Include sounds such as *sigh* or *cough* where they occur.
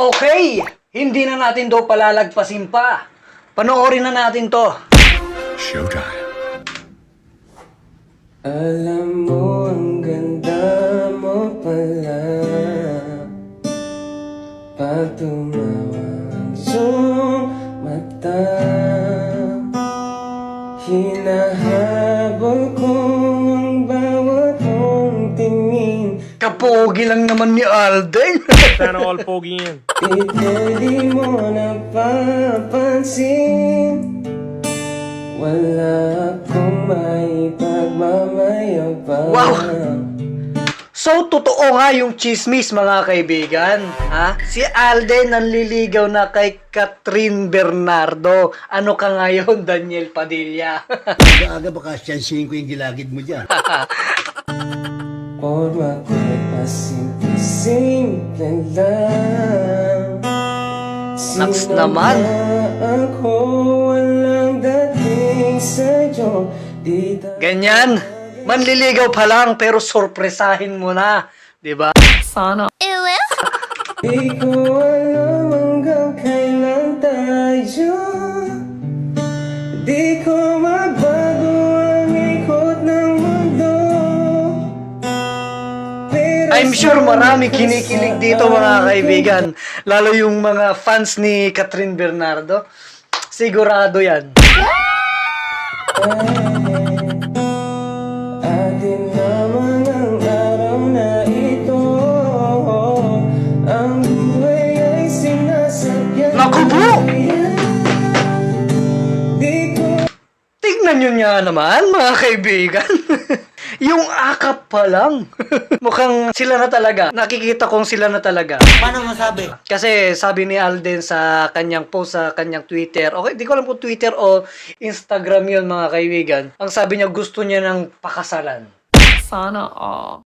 Okay, hindi na natin do palalagpasin pa. Panoorin na natin to. Showtime. Alam mo ang ganda mo pala Pag tumawa ang iyong mata Hinahabol ko Kapogi lang naman ni Alden. *laughs* Sana all pogi yan. Hindi mo napapansin Wala akong may pagmamayabang Wow! So, totoo nga yung chismis, mga kaibigan. Ha? Si Alden nanliligaw na kay Catherine Bernardo. Ano ka ngayon, *laughs* Daniel Padilla? Aga baka siyansihin ko yung gilagid mo dyan. *laughs* Forma ko'y pasimple-simple lang Sino naman. ako walang dating sa'yo Ganyan. Manliligaw pa lang, pero sorpresahin mo na. 'Di ba? Di ko alam hanggang kailan tayo Di ko I'm sure marami kinikilig dito mga kaibigan. Lalo yung mga fans ni Catherine Bernardo. Sigurado yan. Atin naman ang araw na ito Ang buhay ay sinasakyan Naku po! Di ko Tignan nyo nga naman, mga kaibigan. *laughs* yung akap pa lang. *laughs* Mukhang sila na talaga. Nakikita kong sila na talaga. Paano masabi? Kasi sabi ni Alden sa kanyang post sa kanyang Twitter, okay, di ko alam kung Twitter o Instagram yun mga kaibigan. Ang sabi niya gusto niya ng pakasalan. Sana all.